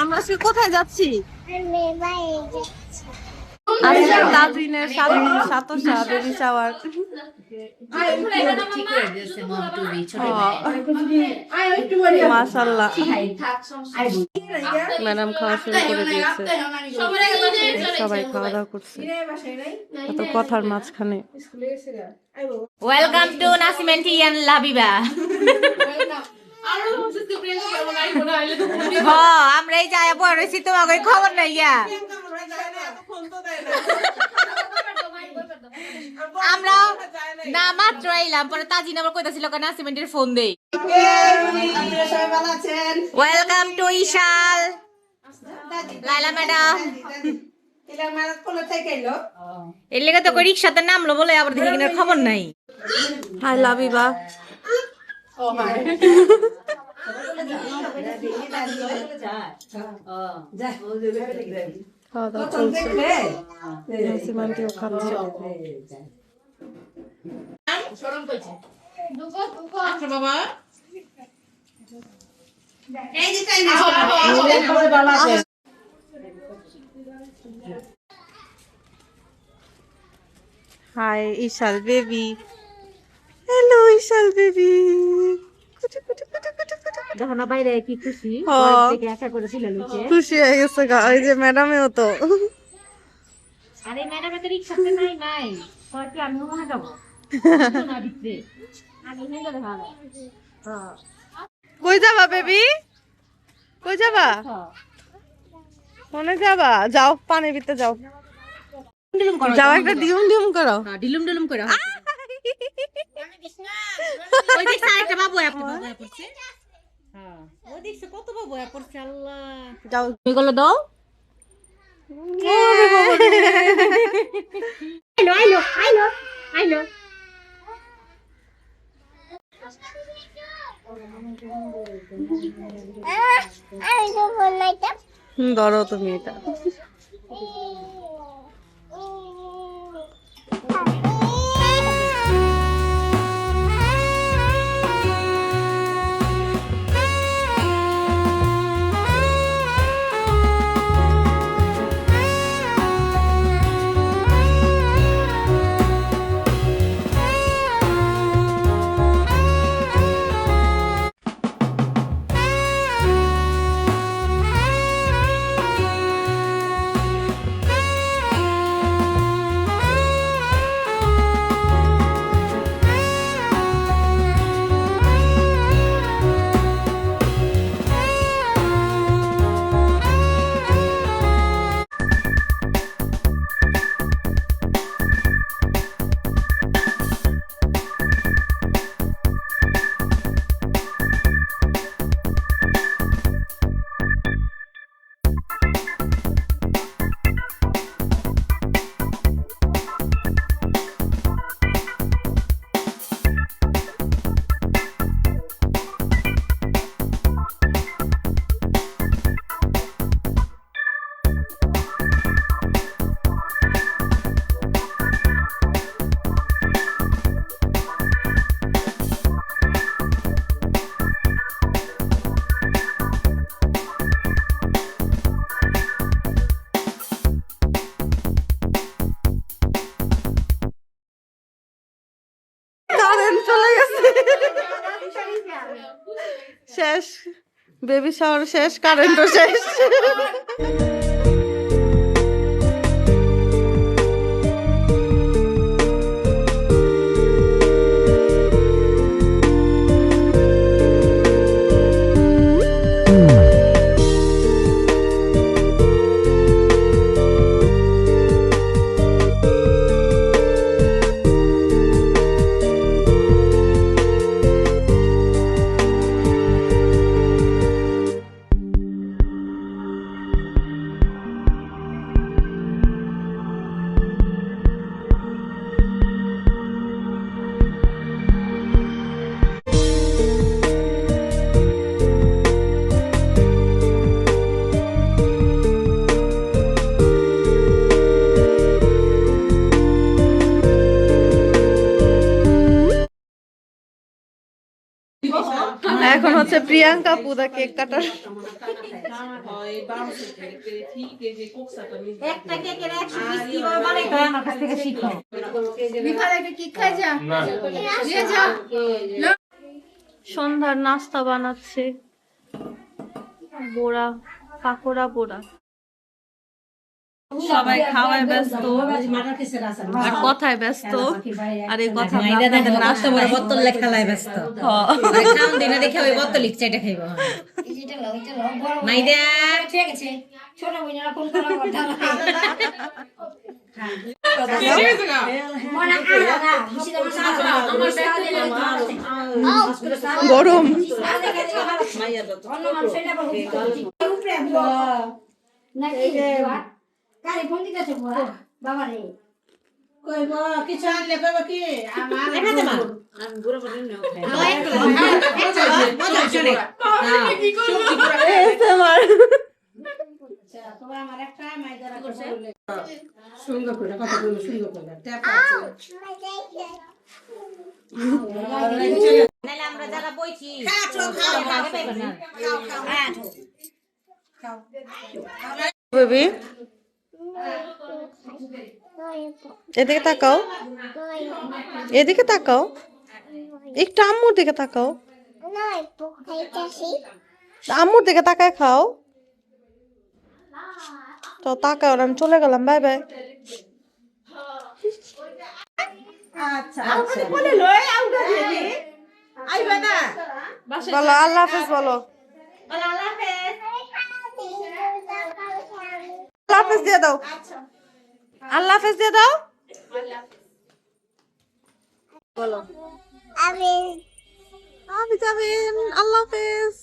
আমরা কোথায় যাচ্ছি। তাজরিনের বেবি চাওয়ার ছোট মাশাল্লাহ ম্যাডাম খাওয়া শুরু করে দিয়েছে। সবাই খাওয়া দাওয়া করছে। এত কথার মাঝখানে। Welcome to Nasimenti and Labiba আমরা এই যায় বড় হইছি তোমাকে খবর নাই গিয়া। আমরা না মাত্র এলাম পরে তাজিন আবার কইতাছিল কেন নাসিমেন্টের ফোন দেই? Welcome to Ishal Laila madam. এর লেগে তো কই রিক্সাতে নামলো বলে আবার দেখি কিনার খবর নাই। হাই খাওয়া দাওয়া চলছে। নাসিমানটিও খাচ্ছে hi Ishal baby. Hello Ishal baby. যখন বাইরে কি খুশি হ্যাঁ। আশা করেছিল নিচে খুশি হয়ে গেছে গা ওই যে ম্যাডামেও তো। আরে ম্যাডাম তো রিক্সাতে নাই নাই আমি ওখানে যাব। না দিতে আমি হেলে দেখা কই যাবা বেবি? কই যাবা? মনে যাবা? যাও পানির ভিতরে যাও। ডিলুম যাও একটা ডিম ডিম করো। ডিলুম ডিলুম করো। ওই আরেকটা বাবু আপনি বাবু পড়ছে। হ্যাঁ পড়ছে আল্লাহ। যাও তুমি গুলো দাও। আইলো আইলো আইলো আইলো। ধরো তুমি এটা। শেষ। বেবি শাওয়ার শেষ কারেন্টও শেষ। হচ্ছে প্রিয়াঙ্কা পুদা কেক কাটার শিখো। সন্ধ্যার নাস্তা বানাচ্ছে। বোড়া পাকোড়া বোড়া। সবাই খাওয়ায় ব্যস্ত। আর কথায় ব্যস্ত। আর এই কথা বোতল লেখালায় ব্যস্ত। খাওন দিনা দেখে ওই বোতল লিখছে এটা খাইব মাইদা। গরম। কিছু আনলে কইব কি? আমার দেখাতে মা। আমার তোমার আমার। একটা মাইদারা করছে? সুন্দর করে কথা বলব সুন্দর করে ট্যাপ আছে। আমরা যারা বইছি বেবি এদিকে তাকাও। এদিকে তাকাও। একটু আম্মুর দিকে তাকাও। আম্মুর দিকে তাকায় খাও। তো তাকাও আমি চলে গেলাম বাই বাই। বলো আল্লাহ হাফেজ বলো। আল্লাহ হাফেজ। আচ্ছা। হাফেজ দিয়ে দাও। আল্লাহ হাফেজ দিয়ে দাও। বলো। আমিন। আল্লাহ হাফেজ।